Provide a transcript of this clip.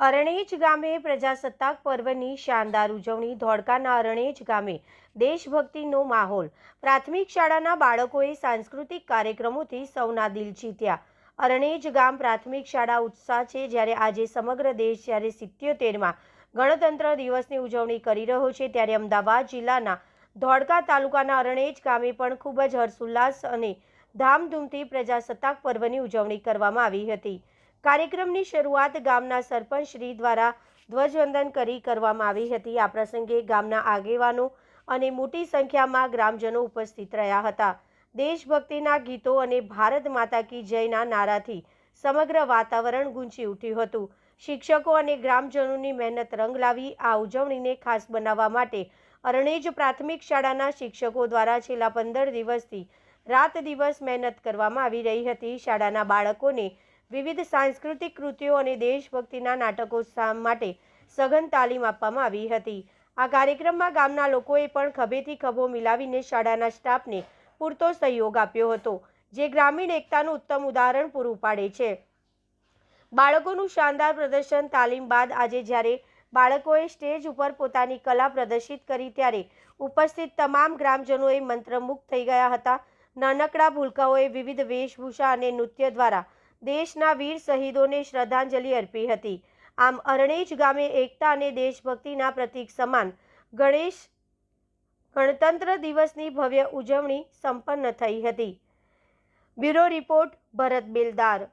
અરણેજ ગામે પ્રજાસત્તાક પર્વની શાનદાર ઉજવણી ધોળકાના અરણેજ ગામે દેશભક્તિનો માહોલ. પ્રાથમિક શાળાના બાળકોએ સાંસ્કૃતિક કાર્યક્રમોથી સૌના દિલ જીત્યા. અરણેજ ગામ પ્રાથમિક શાળા ઉત્સાહ છે, જ્યારે આજે સમગ્ર દેશ જ્યારે સિત્યોતેરમાં ગણતંત્ર દિવસની ઉજવણી કરી રહ્યો છે, ત્યારે અમદાવાદ જિલ્લાના ધોળકા તાલુકાના અરણેજ ગામે પણ ખૂબ જ હર્ષોલ્લાસ અને ધામધૂમથી પ્રજાસત્તાક પર્વની ઉજવણી કરવામાં આવી હતી. કાર્યક્રમની શરૂઆત ગામના સરપંચ શ્રી દ્વારા ધ્વજવંદન કરી કરવામાં આવી હતી. આ પ્રસંગે ગામના આગેવાનો અને મોટી સંખ્યામાં ગ્રામજનો ઉપસ્થિત રહ્યા હતા. દેશભક્તિના ગીતો અને ભારત માતા કી જયના નારાથી સમગ્ર વાતાવરણ ગુંજી ઉઠ્યું હતું. શિક્ષકો અને ગ્રામજનોની મહેનત રંગ લાવી આ ઉજવણીને ખાસ બનાવવા માટે અરણેજ પ્રાથમિક શાળાના શિક્ષકો દ્વારા છેલ્લા પંદર દિવસથી રાત દિવસ મહેનત કરવામાં આવી રહી હતી. શાળાના બાળકોને વિવિધ સાંસ્કૃતિક કૃતિઓ અને દેશભક્તિના નાટકો માટે સઘન તાલીમ આપવામાં આવી હતી. આ કાર્યક્રમમાં ગામના લોકોએ પણ ખભેથી ખભો મિલાવીને શાળાના સ્ટાફને પૂરતો સહયોગ આપ્યો હતો, જે ગ્રામીણ એકતાનું ઉત્તમ ઉદાહરણ પૂરું પાડે છે. બાળકોનું શાનદાર પ્રદર્શન તાલીમ બાદ આજે જ્યારે બાળકોએ સ્ટેજ ઉપર પોતાની કલા પ્રદર્શિત કરી ત્યારે ઉપસ્થિત તમામ ગ્રામજનોએ મંત્રમુગ્ધ થઈ ગયા હતા. નાનકડા ભૂલકાઓએ વિવિધ વેશભૂષા અને નૃત્ય દ્વારા દેશના વીર શહીદોને શ્રદ્ધાંજલિ અર્પી હતી. આમ અરણેજ ગામે એકતા અને દેશભક્તિના પ્રતીક સમાન ગણેશ ગણતંત્ર દિવસની ભવ્ય ઉજવણી સંપન્ન થઈ હતી. Bureau report Bharat Beldar.